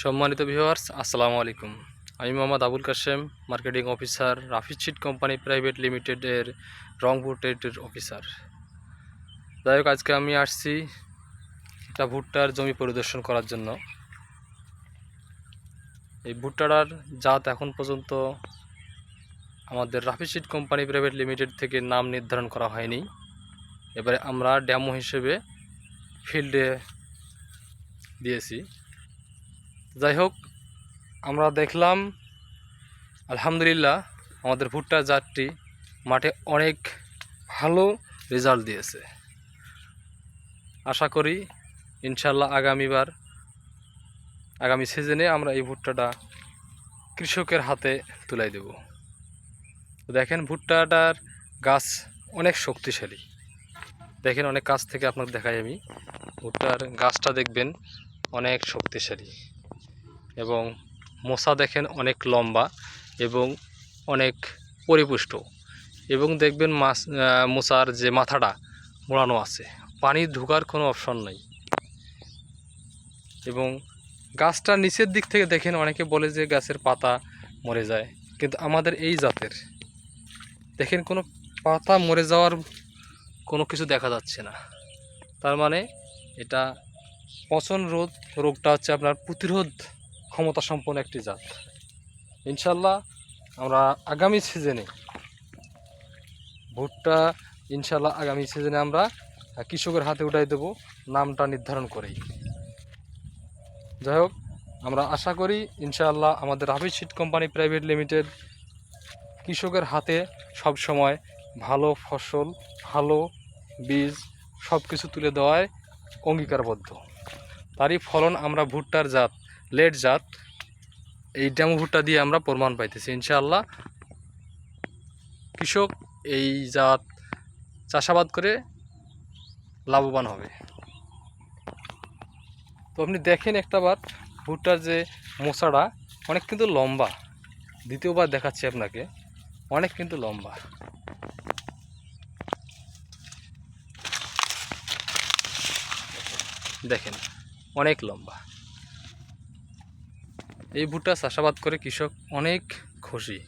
সম্মানিত ভিউয়ার্স আসসালামু আলাইকুম। আমি Mohammad Abul Kashem marketing officer Rafid seed company private লিমিটেডের রংপুর টেরিটরির অফিসার যাই হোক, আজকে আমি আসছি একটা ভুট্টার জমি পরিদর্শন করার জন্য। এই ভুট্টাটার জাত এখন পর্যন্ত আমাদের Rafid seed company private limited থেকে নাম নির্ধারণ করা হয়নি। এবারে আমরা ড্যামো হিসেবে ফিল্ডে দিয়েছি। যাই হোক আমরা দেখলাম, আলহামদুলিল্লাহ, আমাদের ভুট্টা জাতটি মাঠে অনেক ভালো রেজাল্ট দিয়েছে। আশা করি ইনশাল্লাহ আগামীবার, আগামী সিজনে আমরা এই ভুট্টাটা কৃষকের হাতে তুলাই দেব। দেখেন, ভুট্টাটার গাছ অনেক শক্তিশালী। দেখেন, অনেক কাছ থেকে আপনার দেখাই আমি। ভুট্টার গাছটা দেখবেন অনেক শক্তিশালী। এবং মোসা দেখেন অনেক লম্বা এবং অনেক পরিপুষ্ট। এবং দেখবেন মাছ মোসার যে মাথাটা মোড়ানো আছে, পানি ঢোকার কোনো অপশন নেই। এবং গাছটার নিচের দিক থেকে দেখেন অনেকে বলে যে গাছের পাতা মরে যায়, কিন্তু আমাদের এই জাতের দেখেন কোনো পাতা মরে যাওয়ার কোনো কিছু দেখা যাচ্ছে না। তার মানে এটা পচন রোধ, রোগটা হচ্ছে আপনার প্রতিরোধ ক্ষমতা সম্পন্ন একটি জাত। ইনশাল্লাহ আমরা আগামী সিজনে ভুট্টা ইনশাল্লাহ আগামী সিজনে আমরা কৃষকের হাতে উঠাই দেব, নামটা নির্ধারণ করেই। যাই হোক আমরা আশা করি ইনশাআল্লাহ আমাদের Rafid seed company private limited কৃষকের হাতে সব সময় ভালো ফসল, ভালো বীজ সব কিছু তুলে দেওয়ায় অঙ্গীকারবদ্ধ। তারই ফলন আমরা ভুট্টার জাত লেট জাত। এই ডেমো ভুট্টা দিয়ে আমরা প্রমাণ পাইতেছি, ইনশাআল্লাহ। কৃষক এই জাত চাষাবাদ করে লাভবান হবে। তো আপনি দেখেন একটা বার ভুট্টার যে মোচাটা, অনেক কিন্তু লম্বা। দ্বিতীয়বার দেখাচ্ছি আপনাকে, অনেক কিন্তু লম্বা। দেখেন, অনেক লম্বা। এই ভুট্টা চাষাবাদ করে কৃষক অনেক খুশি।